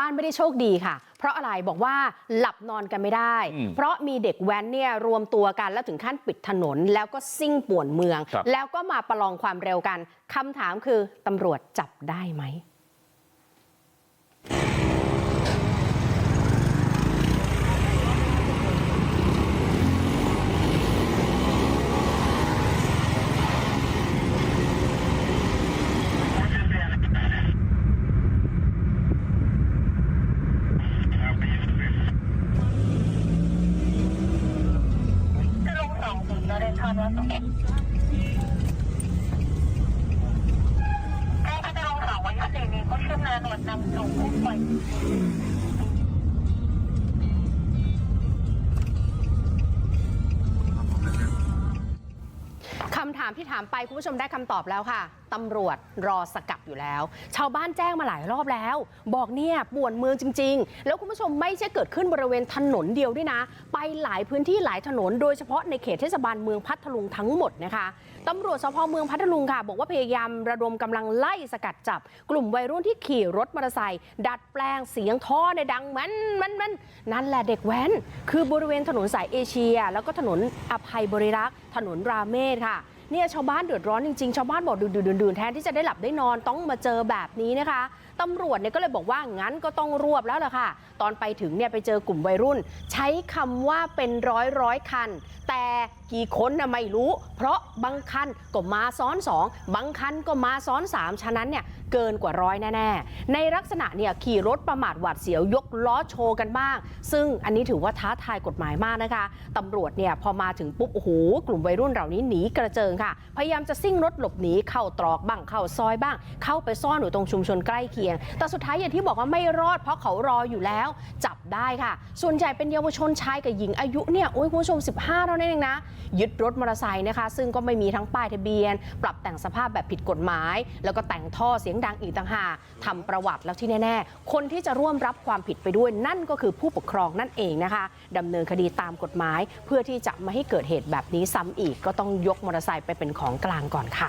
บ้านไม่ได้โชคดีค่ะ เพราะอะไรบอกว่าหลับนอนกันไม่ได้อืมเพราะมีเด็กแว้นเนี่ยรวมตัวกันแล้วถึงขั้นปิดถนน แล้วก็ซิ่งป่วนเมืองครับแล้วก็มาประลองความเร็วกันคำถามคือตำรวจจับได้ไหม จะลง เราเรียนเรนทรวัดสองใกล้ที่จะลงสองวันที่สี่นี้ก็ขึ้นนานวดนำส่งผู้ป่วย คำถามที่ถามไปคุณผู้ชมได้คำตอบแล้วค่ะตำรวจรอสกัดอยู่แล้ว ชาวบ้านแจ้งมาหลายรอบแล้ว บอกเนี่ยป่วนเมืองจริง ๆ แล้วคุณผู้ชมไม่ใช่เกิดขึ้นบริเวณถนนเดียวด้วยนะ ไปหลายพื้นที่หลายถนน โดยเฉพาะในเขตเทศบาลเมืองพัทลุงทั้งหมดนะคะตำรวจสพเมืองพัทลุงค่ะ บอกว่าพยายามระดมกำลังไล่สกัดจับ กลุ่มวัยรุ่นที่ขี่รถมอเตอร์ไซค์ดัดแปลงเสียงท่อในดังมันมันมันนั่นแหละเด็กแว้น คือบริเวณถนนสายเอเชีย แล้วก็ถนนอภัยบริรักษ์ถนนราเมศค่ะ เนี่ยชาวบ้านเดือดร้อนจริงๆ ชาวบ้านบอกดื่นๆแทนที่จะได้หลับได้นอนต้องมาเจอแบบนี้นะคะ ตำรวจเนี่ยก็เลยบอกว่างั้นก็ต้องรวบแล้วล่ะค่ะ ตอนไปถึงเนี่ยไปเจอกลุ่มวัยรุ่น ใช้คำว่าเป็นร้อยร้อยคัน แต่กี่คนนะไม่รู้ เพราะบางคันก็มาซ้อนสองบางคันก็มาซ้อนสามฉะนั้นเนี่ยเกินกว่าร้อยแน่ๆ ในลักษณะเนี่ยขี่รถประมาทหวาดเสียวยกล้อโชว์กันบ้าง ซึ่งอันนี้ถือว่าท้าทายกฎหมายมากนะคะตำรวจเนี่ยพอมาถึงปุ๊บโอ้โหกลุ่มวัยรุ่นเหล่านี้หนีกระเจิงค่ะ พยายามจะซิ่งรถหลบหนีเข้าตรอกบ้างเข้าซอยบ้าง เข้าไปซ่อนอยู่ตรงชุมชนใกล้เคียงยง แต่สุดท้ายอย่างที่บอกว่าไม่รอดเพราะเขารออยู่แล้ว จับได้ค่ะ ส่วนใหญ่เป็นเยาวชนชายกับหญิงอายุเนี่ยโอ้ยคุณผู้ชม 15 เท่านั้นเองนะ ยึดรถมอเตอร์ไซค์นะคะ ซึ่งก็ไม่มีทั้งป้ายทะเบียน ปรับแต่งสภาพแบบผิดกฎหมาย แล้วก็แต่งท่อเสียงดังอีกต่างหากทำประวัติแล้วที่แน่ๆ คนที่จะร่วมรับความผิดไปด้วยนั่นก็คือผู้ปกครองนั่นเองนะคะดำเนินคดีตามกฎหมาย เพื่อที่จะไม่ให้เกิดเหตุแบบนี้ซ้ำอีกก็ต้องยกมอเตอร์ไซค์ไปเป็นของกลางก่อนค่ะ